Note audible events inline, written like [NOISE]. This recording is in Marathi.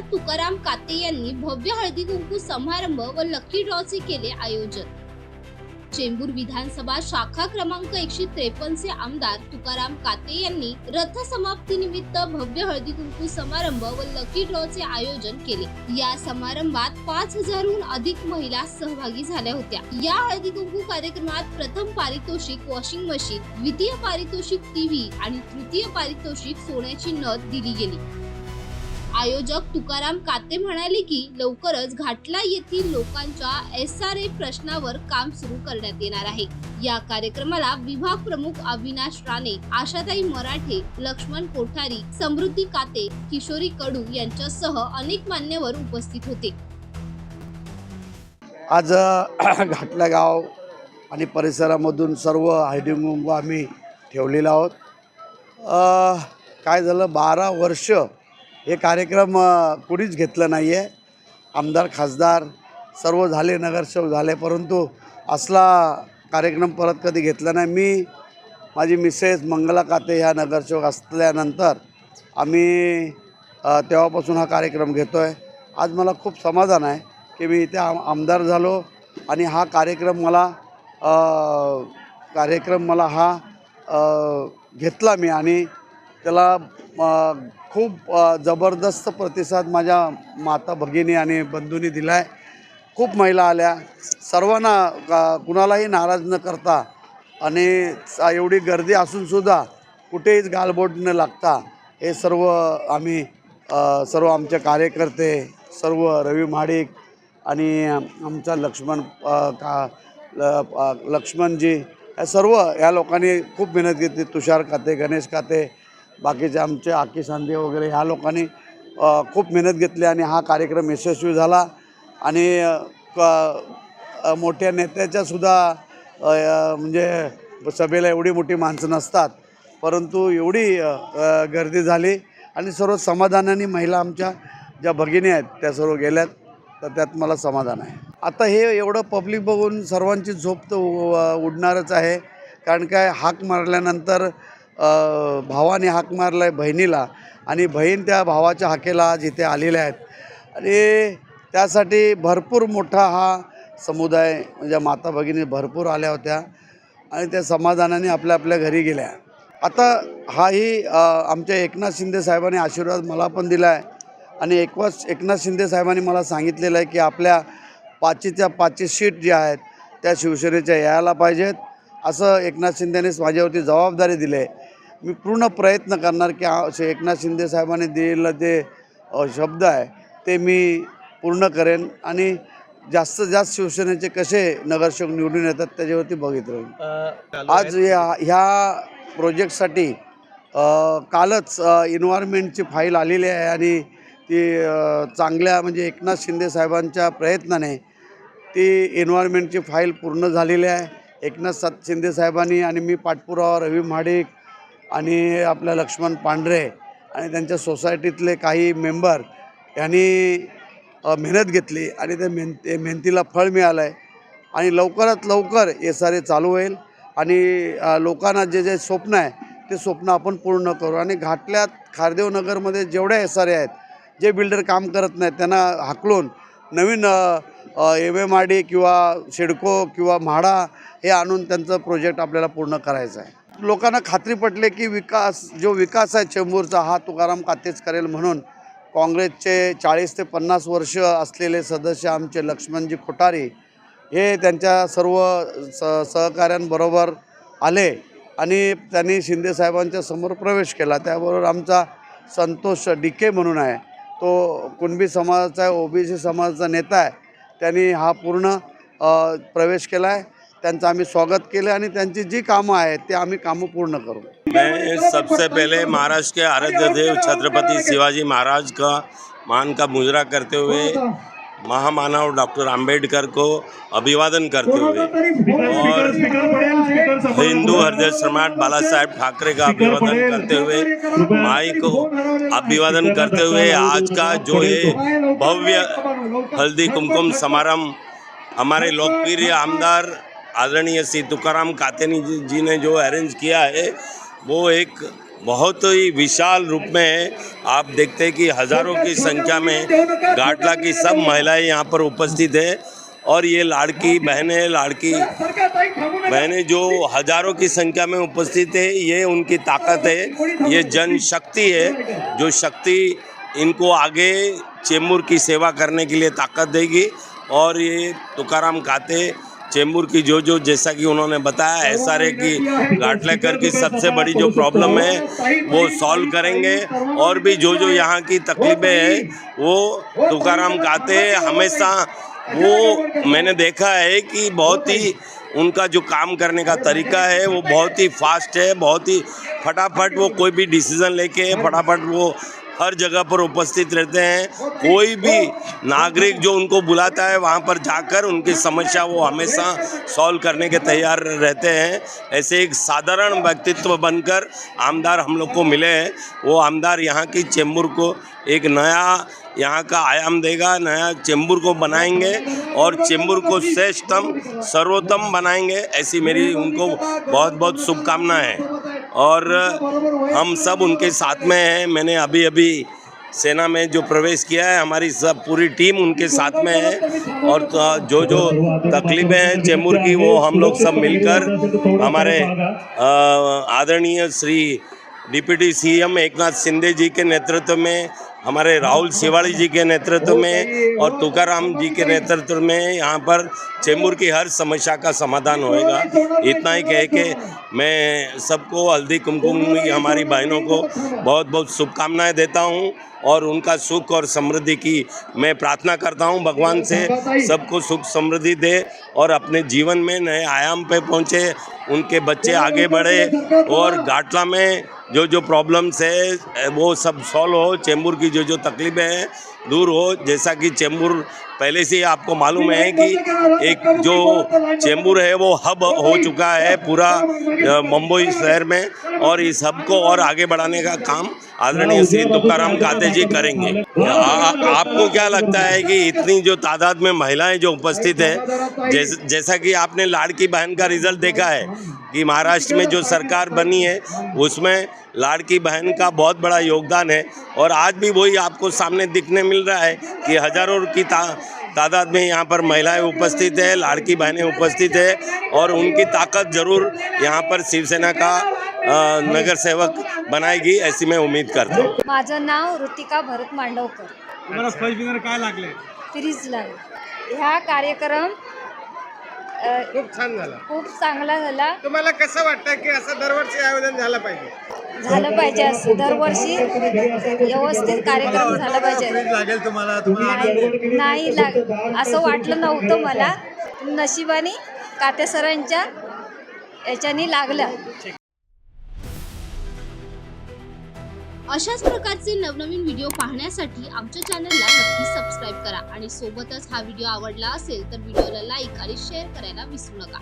आमदार तुकाराम काते यांनी भव्य हळदी कुंकू समारंभ व लकी ड्रॉचे केले आयोजन. चेंबूर विधानसभा शाखा क्रमांक एकशे त्रेपन्नचे आमदार तुकाराम काते यांनी रथ समाप्तीनिमित्त भव्य हळदी कुंकू समारंभ व लकी ड्रॉचे आयोजन केले. या समारंभात पाच हजारहून अधिक महिला सहभागी झाल्या होत्या. या हळदी कुंकू कार्यक्रमात प्रथम पारितोषिक वॉशिंग मशीन द्वितीय पारितोषिक टीव्ही आणि तृतीय पारितोषिक सोन्याची नथ दिली गेली. आयोजक तुकाराम काते म्हणाले की लवकरच घाटला येथील लोकांच्या एस आर ए प्रश्नावर काम सुरू करण्यात येणार आहे. या कार्यक्रमाला विभाग प्रमुख अविनाश राणे आशाताई मराठे लक्ष्मण कोठारी समृद्धी काते किशोरी कडू यांच्यासह अनेक मान्यवर उपस्थित होते. आज [CLEARS THROAT] घाटला गाव आणि परिसरामधून सर्व हायडिंग आम्ही ठेवलेला आहोत. काय झालं? बारा वर्ष हे कार्यक्रम कुणीच घेतलं नाही आहे आमदार खासदार सर्व झाले नगरसेवक झाले परंतु असला कार्यक्रम परत कधी घेतला नाही. मी माझी मिसेस मंगला काते ह्या नगरसेवक असल्यानंतर आम्ही तेव्हापासून हा कार्यक्रम घेतो आहे आज मला खूप समाधान आहे की मी इथे आम आमदार झालो आणि हा कार्यक्रम मला कार्यक्रम मला हा घेतला मी आणि त्याला खूप जबरदस्त प्रतिसाद माझ्या माता भगिनी आणि बंधूंनी दिला आहे खूप महिला आल्या. सर्वांना का- कुणालाही नाराज न करता आणि एवढी गर्दी असूनसुद्धा कुठेहीच गालबोट न लागता हे सर्व आम्ही सर्व आमचे कार्यकर्ते सर्व रवी महाडिक आणि आमचा लक्ष्मण का ल- लक्ष्मणजी या सर्व या लोकांनी खूप मेहनत घेतली तुषार खाते गणेश खाते बाकीचे आमचे आकी सांदे वगैरे ह्या लोकांनी खूप मेहनत घेतली आणि हा कार्यक्रम यशस्वी झाला. आणि क- मोठ्या नेत्याच्या सुद्धा म्हणजे सभेला एवढी मोठी माणसं नसतात. परंतु एवढी गर्दी झाली आणि सर्व समाधानाने महिला आमच्या ज्या भगिनी आहेत त्या सर्व गेल्यात. तर त्यात मला समाधान आहे. आता हे एवढं पब्लिक बघून सर्वांची झोप तर उ- उडणारच आहे. कारण काय हाक मारल्यानंतर भावाने हाक मारला आहे बहिणीला आणि बहीण त्या भावाच्या हाकेला आज इथे आलेल्या आहेत. आणि त्यासाठी भरपूर मोठा हा समुदाय म्हणजे माता भगिनी भरपूर आल्या होत्या आणि त्या समाधानाने आपल्या आपल्या घरी गेल्या. आता हाही आमच्या एकनाथ शिंदे साहेबांनी आशीर्वाद मला पण दिला आहे आणि एकवाच एकनाथ शिंदे साहेबांनी मला सांगितलेलं आहे की आपल्या पाचीच्या पाचशे सीट ज्या आहेत त्या शिवसेनेच्या यायला पाहिजेत. असं एकनाथ शिंदेनेच माझ्यावरती जबाबदारी दिली आहे. मी पूर्ण प्रयत्न करणार की शे- एकनाथ शिंदे साहेबांनी दिलेलं अ, शब्द आहे ते मी पूर्ण करेन आणि जास्तीत जास्त शिवसेनेचे कसे नगरसेवक निवडून येतात त्याच्यावरती बघित राहील आज या ह्या प्रोजेक्टसाठी कालच इन्व्हायरमेंटची फाईल आलेली आहे आणि ती चांगल्या म्हणजे एकनाथ शिंदे साहेबांच्या प्रयत्नाने ती एन्व्हायरमेंटची फाईल पूर्ण झालेली आहे. एकनाथ सा शिंदे साहेबांनी आणि मी पाठपुरावा रवी महाडिक आणि आपलं लक्ष्मण पांढरे आणि त्यांच्या सोसायटीतले काही मेंबर यांनी मेहनत घेतली आणि त्या मेहनती मेहनतीला फळ मिळालं आहे आणि लवकरात लवकर हे सारे चालू होईल आणि लोकांना जे जे स्वप्न आहे ते स्वप्न आपण पूर्ण करू आणि घाटल्यात खारदेवनगरमध्ये जेवढे जेवढ्या एस आर ए आहेत जे बिल्डर काम करत नाहीत त्यांना हाकलून नवीन एम एम आर डी किंवा सिडको किंवा म्हाडा हे आणून त्यांचं प्रोजेक्ट आपल्याला पूर्ण करायचं आहे. लोकांना खात्री पटले की विकास जो विकास आहे चेंबूरचा हा तुकाराम कातेच करेल म्हणून काँग्रेसचे चाळीस ते पन्नास वर्ष असलेले सदस्य आमचे लक्ष्मणजी खोटारी हे त्यांच्या सर्व स सहकाऱ्यांबरोबर आले आणि त्यांनी शिंदेसाहेबांच्या समोर प्रवेश केला. त्याबरोबर आमचा संतोष डिके म्हणून आहे. तो कुणबी समाजाचा आहे ओबीसी समाजाचा नेता आहे. त्यांनी हा पूर्ण प्रवेश केला आहे त्यांचं आम्ही स्वागत केलं आणि त्यांची जी कामं आहेत ते आम्ही कामं पूर्ण करू. मैं सबसे पहले महाराष्ट्र के आराध्य देव छत्रपति शिवाजी महाराज का मान का मुजरा करते हुए महामानव डॉक्टर आंबेडकर को अभिवादन करते हुए और हिंदू हृदय सम्राट बाला साहेब ठाकरे का अभिवादन करते हुए माई को अभिवादन करते हुए आज का जो ये भव्य हल्दी कुमकुम समारंभ हमारे लोकप्रिय आमदार आदरणीय श्री तुकाराम कातेनी जी, ने जो अरेंज किया है वो एक बहुत ही विशाल रूप में है आप देखते हैं कि हज़ारों की संख्या में घाटला की सब महिलाएँ यहाँ पर उपस्थित है और ये लाड़की बहनें लाड़की बहनें जो हज़ारों की संख्या में उपस्थित है ये उनकी ताकत है ये जन शक्ति है जो शक्ति इनको आगे चेंबूर की सेवा करने के लिए ताकत देगी और ये तुकाराम काते चेंबूर की जो जो जैसा कि उन्होंने बताया एस आर ए की घाटलेकर की सबसे बड़ी जो प्रॉब्लम है, वो सॉल्व करेंगे। और भी जो जो यहाँ की तकलीफें हैं, वो तुकाराम काते हमेशा वो मैंने देखा है कि बहुत ही उनका जो काम करने का तरीका है, वो बहुत ही फास्ट है, बहुत ही फटाफट वो कोई भी डिसीज़न लेके फटाफट वो हर जगह पर उपस्थित रहते हैं। कोई भी नागरिक जो उनको बुलाता है, वहाँ पर जाकर उनकी समस्या वो हमेशा सॉल्व करने के तैयार रहते हैं। ऐसे एक साधारण व्यक्तित्व बनकर आमदार हम लोग को मिले हैं। वो आमदार यहाँ की चेंबूर को एक नया यहाँ का आयाम देगा, नया चेंबूर को बनाएँगे और चेंबूर को श्रेष्ठतम, सर्वोत्तम बनाएँगे। ऐसी मेरी उनको बहुत बहुत शुभकामनाएँ और हम सब उनके साथ में हैं। मैंने अभी अभी सेना में जो प्रवेश किया है हमारी सब पूरी टीम उनके साथ में है। और तो जो जो तकलीफें हैं चैम्बूर की वो हम लोग सब मिलकर हमारे आदरणीय श्री डिप्टी सीएम एकनाथ शिंदे जी के नेतृत्व में हमारे राहुल शिवाड़ी जी के नेतृत्व में और तुकाराम जी के नेतृत्व में यहाँ पर चेंबूर की हर समस्या का समाधान होएगा। इतना ही कह के मैं सबको हल्दी कुमकुम की हमारी बहनों को बहुत बहुत शुभकामनाएँ देता हूँ। और उनका सुख और समृद्धि की मैं प्रार्थना करता हूँ, भगवान से सबको सुख समृद्धि दे और अपने जीवन में नए आयाम पे पहुँचे, उनके बच्चे आगे बढ़े और घाटला में जो जो प्रॉब्लम्स है, वो सब सॉल्व हो, चेंबूर की जो जो तकलीफें हैं, दूर हो, जैसा कि चेंबूर पहले से ही आपको मालूम है कि एक जो चेंबूर है वो हब हो चुका है पूरा मुंबई शहर में और इस हब को और आगे बढ़ाने का काम आदरणीय श्री तुकाराम काते जी करेंगे। आ, आपको क्या लगता है कि इतनी जो तादाद में महिलाएँ जो उपस्थित है जैस, जैसा कि आपने लाड़की बहन का रिज़ल्ट देखा है कि महाराष्ट्र में जो सरकार बनी है उसमें लाड़की बहन का बहुत बड़ा योगदान है और आज भी वही आपको सामने दिखने मिल रहा है कि हज़ारों की ता, तादाद में यहाँ पर महिलाएं उपस्थित है लाड़की बहनें उपस्थित है और उनकी ताकत जरूर यहाँ पर शिवसेना का नगर सेवक बनाएगी ऐसी मैं उम्मीद करता हूँ। माझं नाव ऋतिका भरत मांडवकर. तुम्हाला फर्स्ट विनर काय लागले? फ्रीजला ह्या कार्यक्रम अ, खूप छान झाला. खूप चांगला झाला. तुम्हाला कसं वाटतं की असं दरवर्षी आयोजन झालं पाहिजे? झालं पाहिजे असं. दरवर्षी व्यवस्थित कार्यक्रम झाला पाहिजे. लागेल तुम्हाला तुम्हाला नाही नाही लाग असं वाटलं नव्हतं मला. नशिबाने काते सरांच्या याच्यानी लागलं. अशाच प्रकारचे नवनवीन व्हिडिओ पाहण्यासाठी आमच्या चॅनलला नक्की सबस्क्राईब करा आणि सोबतच हा व्हिडिओ आवडला असेल तर व्हिडिओला लाईक आणि शेअर करायला विसरू नका.